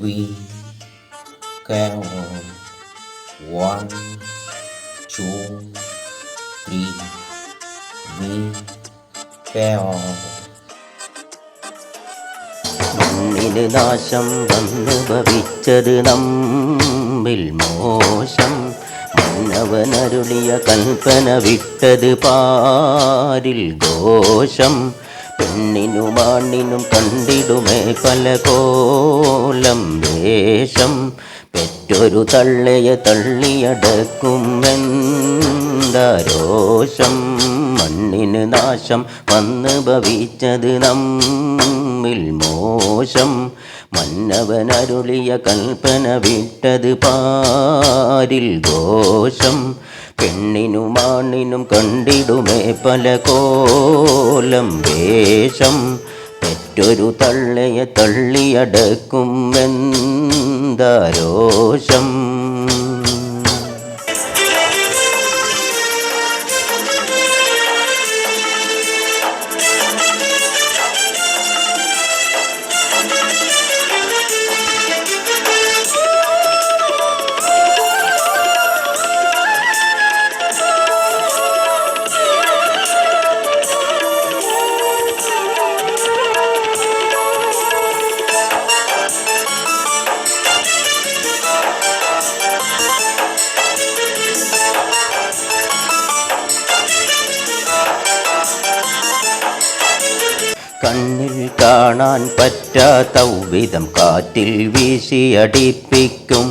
we count one, two, three. We count. മണ്ണിന് നാശം വന്നു ഭവിച്ചത് നമ്മിൽ മോശം മന്നവനരുളിയ കൽപ്പന വിട്ടത് പാരിൽ ദോഷം പെണ്ണിനും ആണിനും കണ്ടിടുമേ പല കോലം വേഷം. പെറ്റൊരു തള്ളയെ തള്ളിയടക്കും എന്താരോഷം മണ്ണിന് നാശം വന്ന് ഭവിച്ചത് നമ്മിൽ മോശം. മന്നവനരുളിയ കൽപ്പന വിട്ടത് പാരിൽ ദോഷം. പെണ്ണിനും ആണിനും കണ്ടിടുമേ പല കോലം വേഷം. പെറ്റൊരു തള്ളയെ തള്ളിയടക്കും എന്താരോഷം കണ്ണിൽ കാണാൻ പറ്റാത്ത വിധം കാറ്റിൽ വീശിയടിപ്പിക്കും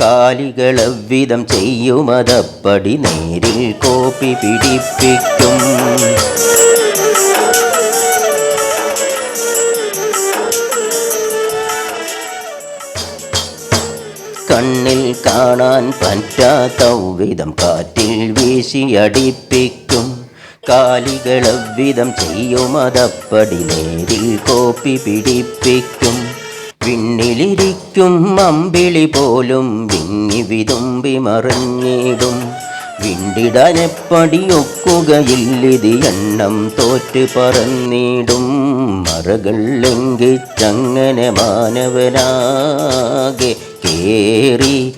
കാലികളെവിധം ചെയ്യുമതപ്പടി നേരിൽ കോപ്പി പിടിപ്പിക്കും കണ്ണിൽ കാണാൻ പറ്റാത്ത വിധം കാറ്റിൽ വീശിയടിപ്പിക്കും കാലികളെവിധം ചെയ്യുമതപ്പടി നേരിൽ കോപ്പി പിടിപ്പിക്കും. വിണ്ണിലിരിക്കും അമ്പിളി പോലും വിങ്ങി വിതുമ്പി മറിഞ്ഞിടും. വിണ്ടിടാനെപ്പടിയൊക്കുകയില്ലിത് എണ്ണം തോറ്റ് പറന്നിടും. മറകൾ ലംഘിച്ചങ്ങനെ മാനവനാകെ കേറി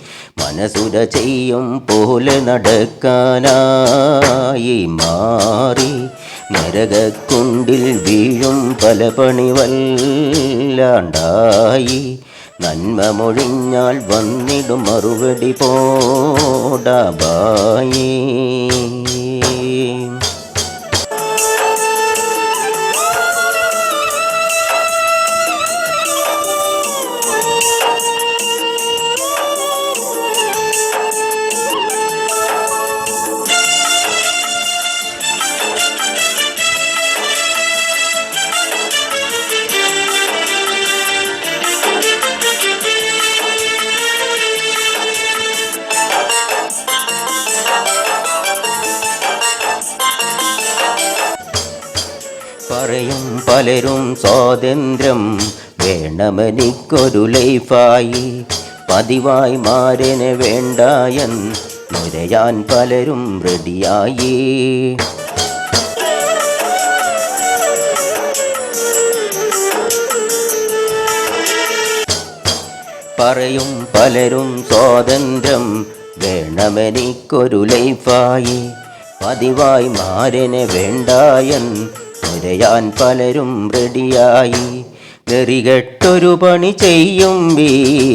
മനസുര ചെയ്യും പോലെ നടക്കാനായി മാറി. നരകക്കുണ്ടിൽ വീഴും പല പണിവല്ലാണ്ടായി. നന്മ മൊഴിഞ്ഞാൽ വന്നിടും മറുപടി പോടാബായി പറയും പലരും സ്വാതന്ത്ര്യം വേണമെനിക്കൊരു ലൈഫായി. പതിവായി മാരനെ വേണ്ടായൻ നുരയാൻ പലരും റെഡിയായി. പറയും പലരും സ്വാതന്ത്ര്യം വേണമെനിക്കൊരു ലൈഫായി. പതിവായി മാരനെ വേണ്ടായൻ നിരയാൻ പലരും റെഡിയായി. ഗറികെട്ടൊരു പണി ചെയ്യും വീ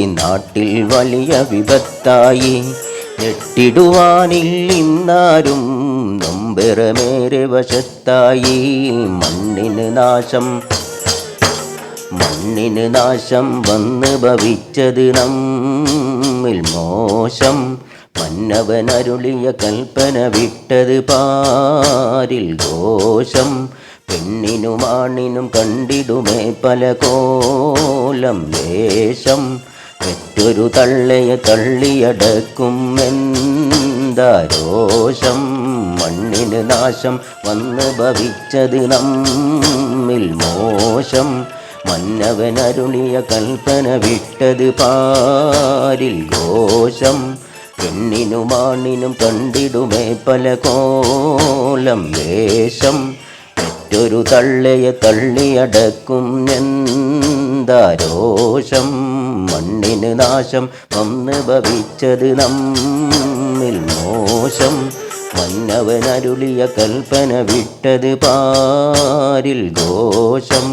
നാട്ടിൽ വലിയ വിപത്തായി. ഞെട്ടിടുവാനിൽ ഇന്നാരും നൊമ്പെറമേറെ വശത്തായി. മണ്ണിന് നാശം മണ്ണിന് നാശം വന്ന് ഭവിച്ചത് നമ്മിൽ മോശം. മന്നവനരുളിയ കൽപ്പന വിട്ടത് പാരിൽ ദോഷം. പെണ്ണിനും ആണിനും കണ്ടിടുമേ പല കോലം ലേശം മറ്റൊരു തള്ളയെ തള്ളിയടക്കും എന്താരോഷം മണ്ണിന് നാശം വന്ന് ഭവിച്ചത് നമ്മിൽ മോശം. മന്നവൻ മന്നവനരുളിയ കൽപ്പന വിട്ടത് പാരിൽ ഘോഷം. പെണ്ണിനും ആണിനും കണ്ടിടുമേ പല കോലം വേഷം. പെറ്റൊരു തള്ളയെ തള്ളിയടക്കും എന്താരോഷം എന്താ രോഷം മണ്ണിന് നാശം വന്ന് ഭവിച്ചത് നമ്മിൽ മോശം. മന്നവനരുളിയ കൽപ്പന വിട്ടത് പാരിൽ ദോഷം